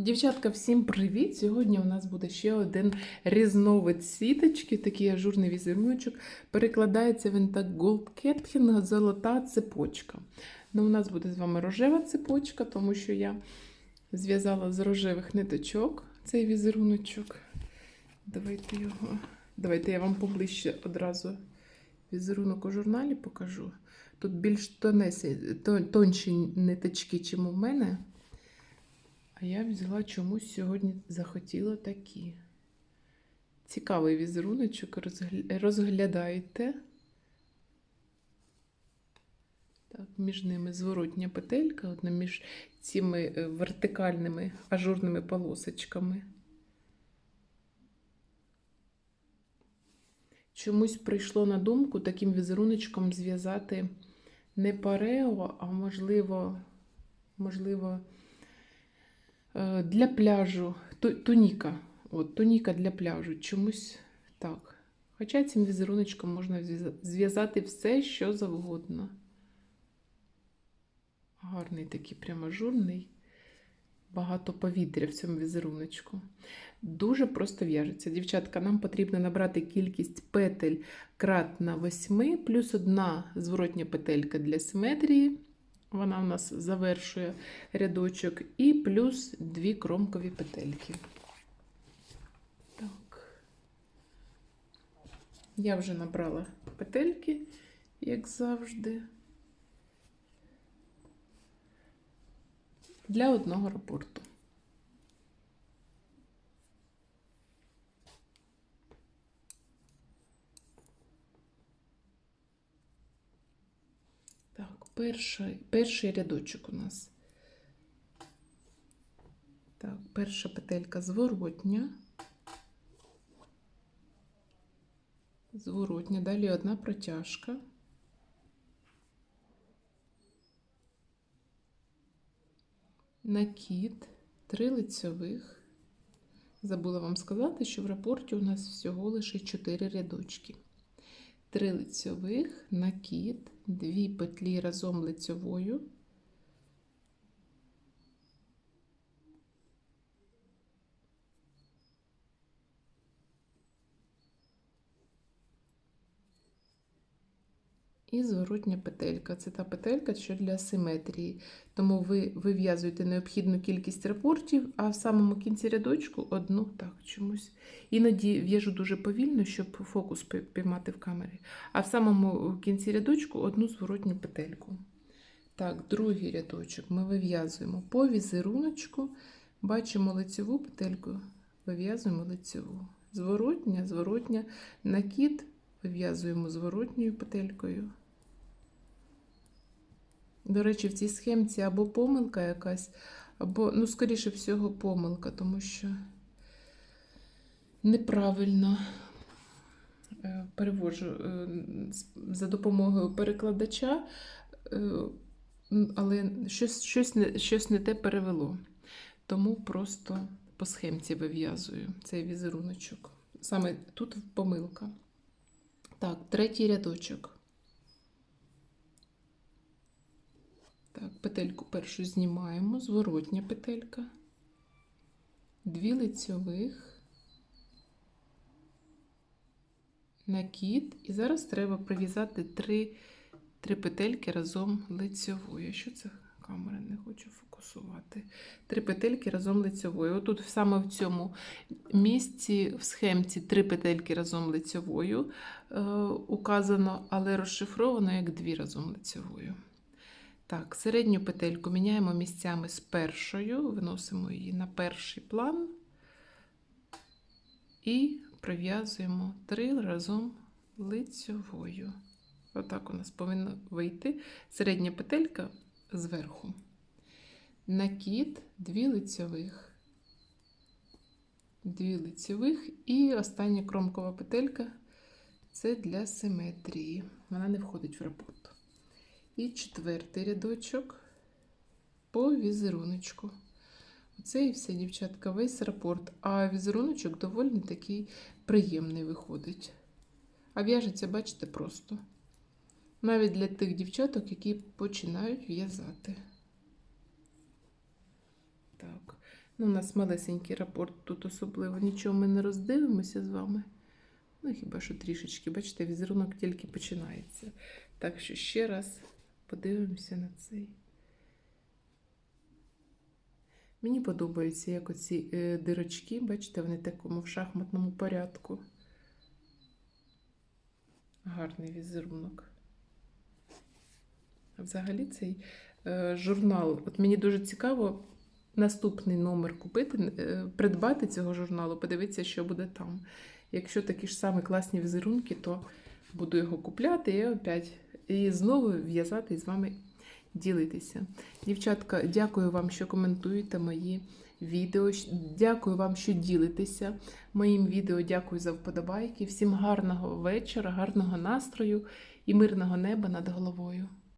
Дівчатка, всім привіт! Сьогодні у нас буде ще один різновид сіточки, такий ажурний візеруночок. Перекладається він так Gold Кетхінг, золота цепочка. Ну, у нас буде з вами рожева цепочка, тому що я зв'язала з рожевих ниточок цей візеруночок. Давайте його. Давайте я вам поближче одразу візерунок у журналі покажу. Тут більш тонесі, тонші ниточки, чим у мене. А я взяла чомусь сьогодні захотіла такі. Цікавий візеруночок, розглядайте. Так, між ними зворотня петелька, одна між цими е, вертикальними ажурними полосочками. Чомусь прийшло на думку таким візеруночком зв'язати не парео, а можливо, можливо, Для пляжу туніка. От, туніка для пляжу. Чомусь так. Хоча цим візеруночком можна зв'язати все, що завгодно. Гарний такий прямо ажурний. Багато повітря в цьому візеруночку. Дуже просто в'яжеться. Дівчатка, нам потрібно набрати кількість петель кратна 8, плюс одна зворотня петелька для симетрії. Вона у нас завершує рядочок, і плюс дві кромкові петельки. Так. Я вже набрала петельки, як завжди, для одного рапорту. Так, перший, перший рядочок у нас. Так, перша петелька зворотня. Зворотня, далі одна протяжка. Накид, три лицьових. Забула вам сказати, що в рапорті у нас всього лише 4 рядочки. Три лицьових, накид, дві петлі разом лицьовою. І зворотня петелька. Це та петелька, що для симетрії. Тому ви вив'язуєте необхідну кількість рапортів, а в самому кінці рядочку одну так чомусь. Іноді в'яжу дуже повільно, щоб фокус піймати в камері. А в самому кінці рядочку одну зворотню петельку. Так, другий рядочок ми вив'язуємо по візеруночку, бачимо лицеву петельку, вив'язуємо лицеву. Зворотня, зворотня, накид вив'язуємо зворотньою петелькою. До речі, в цій схемці або помилка якась, або, ну, скоріше всього, помилка, тому що неправильно е, переводжу е, за допомогою перекладача, е, але щось, щось, не, щось не те перевело. Тому просто по схемці вив'язую цей візеруночок. Саме тут помилка. Так, третій рядочок. Так, петельку першу знімаємо, зворотня петелька, дві лицьових, накид, і зараз треба прив'язати три, три петельки разом лицьовою. Що це камера не хоче фокусувати? Три петельки разом лицьовою. Отут саме в цьому місці в схемці три петельки разом лицьовою е, указано, але розшифровано як дві разом лицьовою. Так, середню петельку міняємо місцями з першою, виносимо її на перший план і прив'язуємо три разом лицьовою. Отак у нас повинно вийти середня петелька зверху. Накид, дві лицьових, дві лицьових і остання кромкова петелька це для симетрії. Вона не входить в рапорт. І четвертий рядочок по візеруночку. Оце і все, дівчатка, весь рапорт. А візеруночок доволі такий приємний виходить. А в'яжеться, бачите, просто. Навіть для тих дівчаток, які починають в'язати. Так. Ну, у нас малесенький рапорт, тут особливо нічого ми не роздивимося з вами. Ну, хіба що трішечки, бачите, візерунок тільки починається. Так що ще раз подивимося на цей. Мені подобаються як оці е, дирочки, бачите, вони в такому в шахматному порядку. Гарний візерунок. А Взагалі цей е, журнал. От мені дуже цікаво наступний номер купити, е, придбати цього журналу, подивитися, що буде там. Якщо такі ж самі класні візерунки, то буду його купляти і опять і знову в'язати з вами ділитися. Дівчатка, дякую вам, що коментуєте мої відео. Дякую вам, що ділитеся моїм відео. Дякую за вподобайки. Всім гарного вечора, гарного настрою і мирного неба над головою.